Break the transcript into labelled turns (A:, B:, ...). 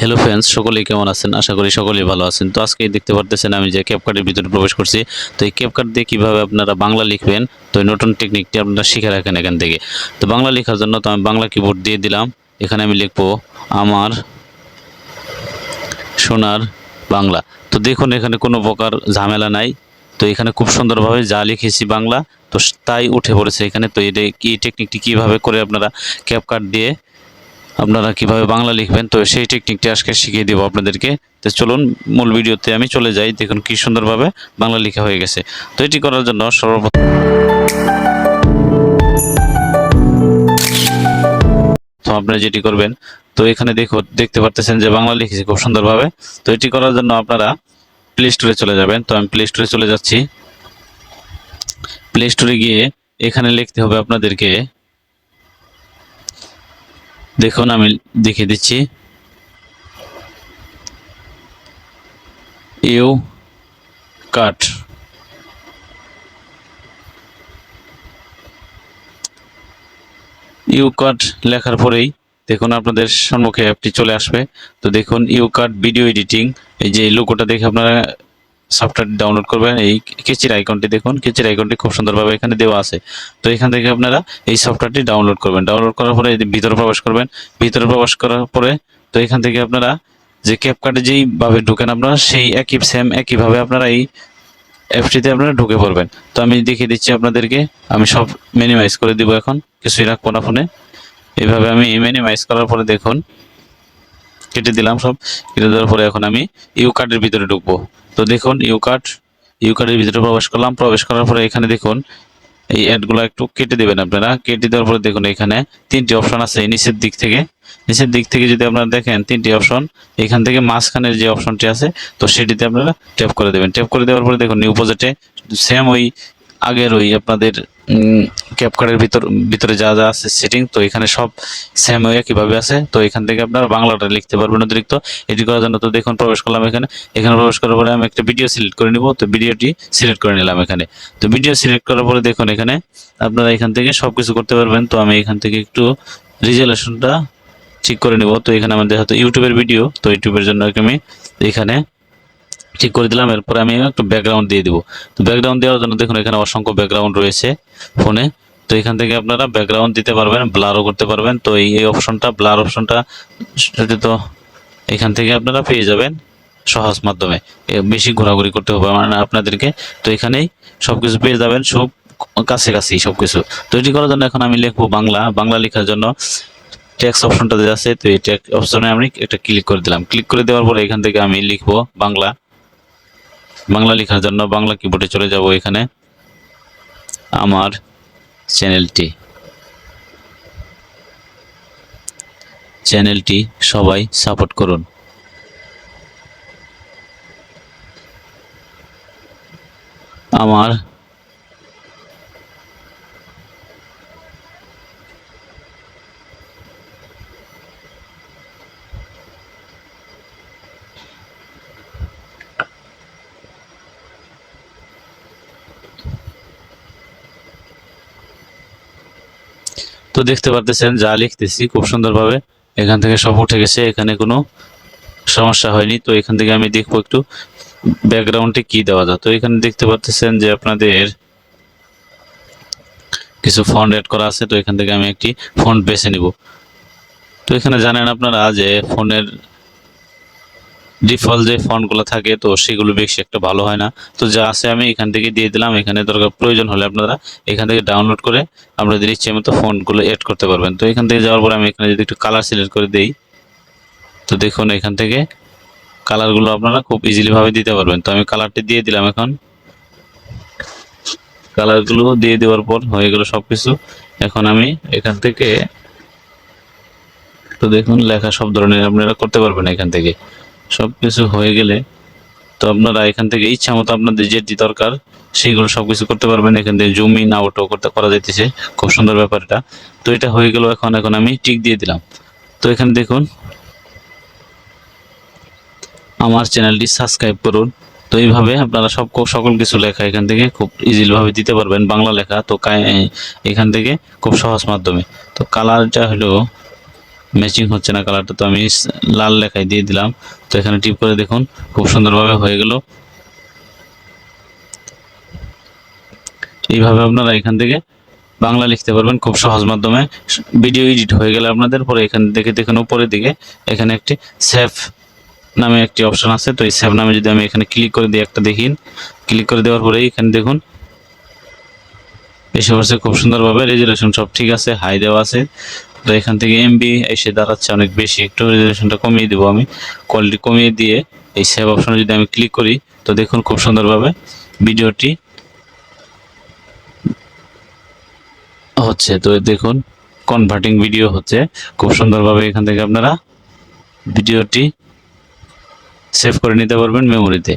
A: Hello friends সকলেই কেমন আছেন? আশা করি সকলেই ভালো আছেন। তো আজকে দেখতে পারতেছেন আমি যে ক্যাপকার্টের ভিতরে প্রবেশ করছি। তো এই ক্যাপকার্ট দিয়ে কীভাবে আপনারা বাংলা লিখবেন? তো এই নতুন টেকনিকটি আপনারা শিখে রাখেন এখান থেকে। তো বাংলা লেখার জন্য তো আমি বাংলা কিবোর্ড দিয়ে দিলাম। এখানে আমি লিখব, আমার সোনার বাংলা। তো দেখুন, এখানে কোনো প্রকার ঝামেলা নাই। তো এখানে খুব সুন্দরভাবে যা লিখেছি বাংলা, তো তাই উঠে পড়েছে এখানে। তো এটা কি টেকনিকটি কীভাবে করে আপনারা ক্যাপকার্ট দিয়ে আপনারা কীভাবে বাংলা লিখবেন? তো সেই টেকনিকটি আজকে শিখিয়ে দেবো আপনাদেরকে। তো চলুন, মূল ভিডিওতে আমি চলে যাই। দেখুন কি সুন্দরভাবে বাংলা লেখা হয়ে গেছে। তো এটি করার জন্য সর্বপ্রথম তো আপনারা যেটি করবেন, তো এখানে দেখো, দেখতে পারতেছেন যে বাংলা লিখেছি খুব সুন্দরভাবে। তো এটি করার জন্য আপনারা প্লে স্টোরে চলে যাবেন। তো আমি প্লে স্টোরে চলে যাচ্ছি। প্লে স্টোরে গিয়ে এখানে লিখতে হবে আপনাদেরকে দেখুন, আমি দেখিয়ে দিচ্ছি। You cut. ইউ কাট লেখার পরেই দেখুন, আপনাদের সম্মুখে অ্যাপটি চলে আসবে। তো দেখুন, ইউ কাট ভিডিও এডিটিং, এই যে লোগোটা দেখে আপনারা সফটওয়্যার ডাউনলোড করবেন, এই কেচির আইকনটি দেখুন। কেচির আইকনটি খুব সুন্দরভাবে এখানে দেওয়া আছে। তো এখান থেকে আপনারা এই সফটওয়্যারটি ডাউনলোড করবেন। ডাউনলোড করার পরে ভিতরে প্রবেশ করবেন। ভিতরে প্রবেশ করার পরে তো এখান থেকে আপনারা যে ক্যাপকার্টে যেইভাবে ঢুকেন আপনারা, সেই একই সেম একইভাবে আপনারা এই অ্যাপটিতে আপনারা ঢুকে পড়বেন। তো আমি দেখিয়ে দিচ্ছি আপনাদেরকে। আমি সব মিনিমাইজ করে দিব এখন। কিছুই রাখব না ফোনে। এইভাবে আমি মিনিমাইজ করার পরে দেখুন। কেটে দিলাম সব। কেটে দেওয়ার পরে এখন আমি ইউ কার্ডের ভিতরে ঢুকবো। তো দেখুন ইউ কার্ড ইউ কার্ডের ভিতরে প্রবেশ করলাম। প্রবেশ করার পরে এখানে দেখুন, এই অ্যাডগুলো একটু কেটে দেবেন আপনারা। কেটে দেওয়ার পরে দেখুন, এখানে তিনটি অপশন আছে নিচের দিক থেকে। নিচের দিক থেকে যদি আপনারা দেখেন, তিনটি অপশন এখান থেকে মাঝখানের যে অপশনটি আছে, তো সেটিতে আপনারা ট্যাপ করে দেবেন। ট্যাপ করে দেওয়ার পরে দেখুন নিউ প্রজেক্টে সেম ওই আগের ওই আপনাদের ক্যাপকার্ডের ভিতর, ভিতরে যা যা আছে সেটিং তো এখানে সব সেম ওই একইভাবে আছে। তো এখান থেকে আপনারা বাংলাটা লিখতে পারবেন অতিরিক্ত। এটি করার জন্য তো দেখুন, প্রবেশ করলাম এখানে। এখানে প্রবেশ করার পরে আমি একটা ভিডিও সিলেক্ট করে নিব। তো ভিডিওটি সিলেক্ট করে নিলাম এখানে। তো ভিডিও সিলেক্ট করার পরে দেখুন এখানে আপনারা এখান থেকে সব কিছু করতে পারবেন। তো আমি এখান থেকে একটু রিজলেশনটা ঠিক করে নিব। তো এখানে আমাদের হয়তো ইউটিউবের ভিডিও তো ইউটিউবের জন্য আমি এখানে ঠিক করে দিলাম, এরপরে আমি একটু ব্যাকগ্রাউন্ড দিয়ে দিব। তো ব্যাকগ্রাউন্ড দেওয়ার জন্য দেখুন, এখানে অসংখ্য ব্যাকগ্রাউন্ড রয়েছে ফোনে। তো এখান থেকে আপনারা ব্যাকগ্রাউন্ড দিতে পারবেন ব্লারও করতে পারবেন। তো এই অপশনটা ব্লার অপশনটা সেটা তো এখান থেকে আপনারা পেয়ে যাবেন সহজ মাধ্যমে। বেশি ঘোরাঘুরি করতে হবে মানে আপনাদেরকে। তো এখানেই সব কিছু পেয়ে যাবেন, সব কাছে কাছেই সব কিছু তো এটি করার জন্য এখন আমি লিখব বাংলা। বাংলা লেখার জন্য ট্যাক্স অপশনটা যে আছে। তো এই ট্যাক্স অপশনে আমি একটা ক্লিক করে দিলাম। ক্লিক করে দেওয়ার পরে এখান থেকে আমি লিখব বাংলা। বাংলা লেখার জন্য বাংলা কিবোর্ডে চলে যাব এখানে। আমার চ্যানেলটি চ্যানেলটি সবাই সাপোর্ট করুন। আমার তো দেখতে পারতেছেন যা লিখতেছি খুব সুন্দরভাবে। এখান থেকে সব উঠে গেছে, এখানে কোনো সমস্যা হয়নি। তো এখান থেকে আমি দেখব একটু ব্যাকগ্রাউন্ডে কি দেওয়া যায়। তো এখানে দেখতে পারতেছেন যে আপনাদের কিছু ফন্ট অ্যাড করা আছে, তো এখান থেকে আমি একটি ফন্ট বেছে নিব। তো এখানে জানেন আপনারা যে ফোনের ডিফল্ট যে ফন্টগুলো থাকে, তো সেগুলো বেশি একটা ভালো হয় না। তো যা আছে আমি এখান থেকে দিয়ে দিলাম। এখানে দরকার প্রয়োজন হলে আপনারা এখান থেকে ডাউনলোড করে আপনাদের ইচ্ছে মতো ফন্টগুলো এড করতে পারবেন। তো এখান থেকে যাওয়ার পরে আমি এখানে যদি একটু কালার সিলেক্ট করে দেই, তো দেখুন এখান থেকে কালারগুলো আপনারা খুব ইজিলি ভাবে দিতে পারবেন। তো আমি কালারটি দিয়ে দিলাম এখন। কালারগুলো দিয়ে দেওয়ার পর হয়ে গেল সব কিছু এখন আমি এখান থেকে, তো দেখুন লেখা সব ধরনের আপনারা করতে পারবেন এখান থেকে। সব কিছু হয়ে গেলে তো আপনারা এখান থেকে ইচ্ছা মতো আপনাদের যেটি দরকার, সেইগুলো সব কিছু করতে পারবেন। এখান থেকে জুম ইন আউটও করতে, করা যাইতেছে। খুব সুন্দর ব্যাপার এটা। তো এটা হয়ে গেল এখন এখন আমি টিক দিয়ে দিলাম। তো এখানে দেখুন, আমার চ্যানেলটি সাবস্ক্রাইব করুন। তো এইভাবে আপনারা সব, সকল কিছু লেখা এখান থেকে খুব ইজিলি ভাবে দিতে পারবেন। বাংলা লেখা, তো এখান থেকে খুব সহজ মাধ্যমে। তো কালারটা হলো ম্যাচিং হচ্ছে না কালারটা তো আমি লাল লেখায় দিয়ে দিলাম। তো এখানে টিপ করে দেখুন, খুব সুন্দরভাবে হয়ে গেল। এইভাবে আপনারা এখান থেকে বাংলা লিখতে পারবেন খুব সহজ মাধ্যমে। ভিডিও এডিট হয়ে গেলে আপনাদের পরে এখান থেকে দেখুন, উপরের দিকে এখানে একটি সেভ নামে একটি অপশান আছে। তো এই সেভ নামে যদি আমি এখানে ক্লিক করে দিই, একটা দেখিন ক্লিক করে দেওয়ার পরে এখানে দেখুন, এসে পড়ছে খুব সুন্দরভাবে রেজুলেশন সব ঠিক আছে হাই দেওয়া আছে। তো এখান থেকে এমবি এসে দাঁড়াচ্ছে অনেক বেশি। একটু রেজুলেশনটা কমিয়ে দেবো আমি। কোয়ালিটি কমিয়ে দিয়ে এই সেভ অপশনে যদি আমি ক্লিক করি, তো দেখুন খুব সুন্দরভাবে ভিডিওটি হচ্ছে। তো দেখুন কনভার্টিং ভিডিও হচ্ছে। খুব সুন্দরভাবে এখান থেকে আপনারা ভিডিওটি সেভ করে নিতে পারবেন মেমোরিতে